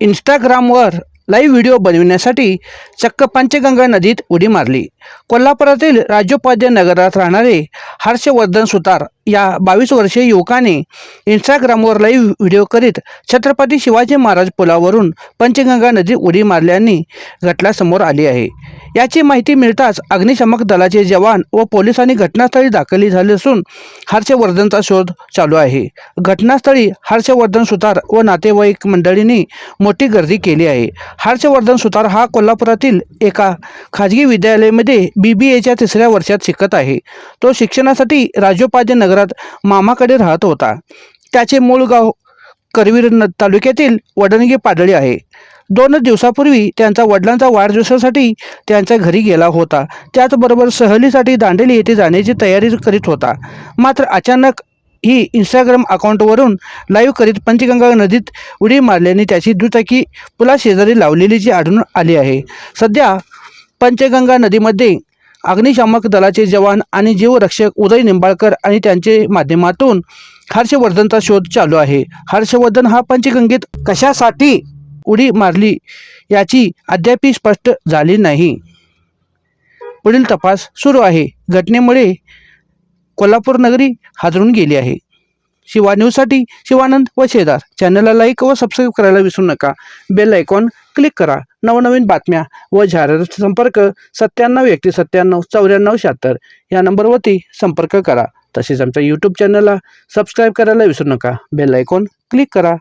इंस्टाग्रामवर live video बनविण्यासाठी चक्क पंचगंगा नदीत उडी मारली. कोल्हापुरातील राजोपाध्याय नगरात राहणारे हर्षवर्धन सुतार या बावीस वर्षीय युवकाने इंस्टाग्रामवर लाईव्ह व्हिडिओ करीत छत्रपती शिवाजी महाराज पुलावरून पंचगंगा नदीत उडी मारल्याने घटना समोर आली आहे. याची माहिती मिळताच अग्निशमक दलाचे जवान व पोलिसांनी घटनास्थळी दाखल झाले असून हर्षवर्धनचा शोध चालू आहे. घटनास्थळी हर्षवर्धन सुतार व नातेवाईक मंडळींनी मोठी गर्दी केली आहे. हर्षवर्धन सुतार हा कोल्हापुरातील एका खाजगी विद्यालयामध्ये बी बी एच्या तिसऱ्या वर्षात शिकत आहे. तो शिक्षणासाठी राजोपाध्य नगरात मामाकडे राहत होता. त्याचे मूळ गाव करवीर न तालुक्यातील वडणगी पाडळी आहे. दोनच दिवसापूर्वी त्यांचा वडिलांचा वाढदिवसासाठी त्यांच्या घरी गेला होता. त्याचबरोबर सहलीसाठी दांडेली येथे जाण्याची तयारी करीत होता. मात्र अचानक ही इंस्टाग्राम अकाउंटवरून लाईव्ह करीत पंचगंगा नदीत उडी मारल्याने त्याची दुचाकी पुलाशेजारी लावलेली जी आढळून आली आहे. सध्या पंचगंगा नदीमध्ये अग्निशामक दलाचे जवान आणि जीवरक्षक उदय निंबाळकर आणि त्यांचे माध्यमातून हर्षवर्धनचा शोध चालू आहे. हर्षवर्धन हा पंचगंगेत कशासाठी उडी मारली याची अद्याप स्पष्ट झाली नाही. पुढील तपास सुरू आहे. घटनेमुळे कोल्हापूर नगरी हादरून गेली आहे. शिवा न्यूजसाठी शिवानंद व शेजार. चॅनलला लाईक व सबस्क्राईब करायला विसरू नका. बेल आयकॉन क्लिक करा. नवनवीन बातम्या व जाहिरात संपर्क सत्त्याण्णव एकतीस सत्त्याण्णव चौऱ्याण्णव शहात्तर या नंबरवरती संपर्क करा. तसेच आमच्या यूट्यूब चॅनलला सबस्क्राईब करायला विसरू नका. बेल आयकॉन क्लिक करा.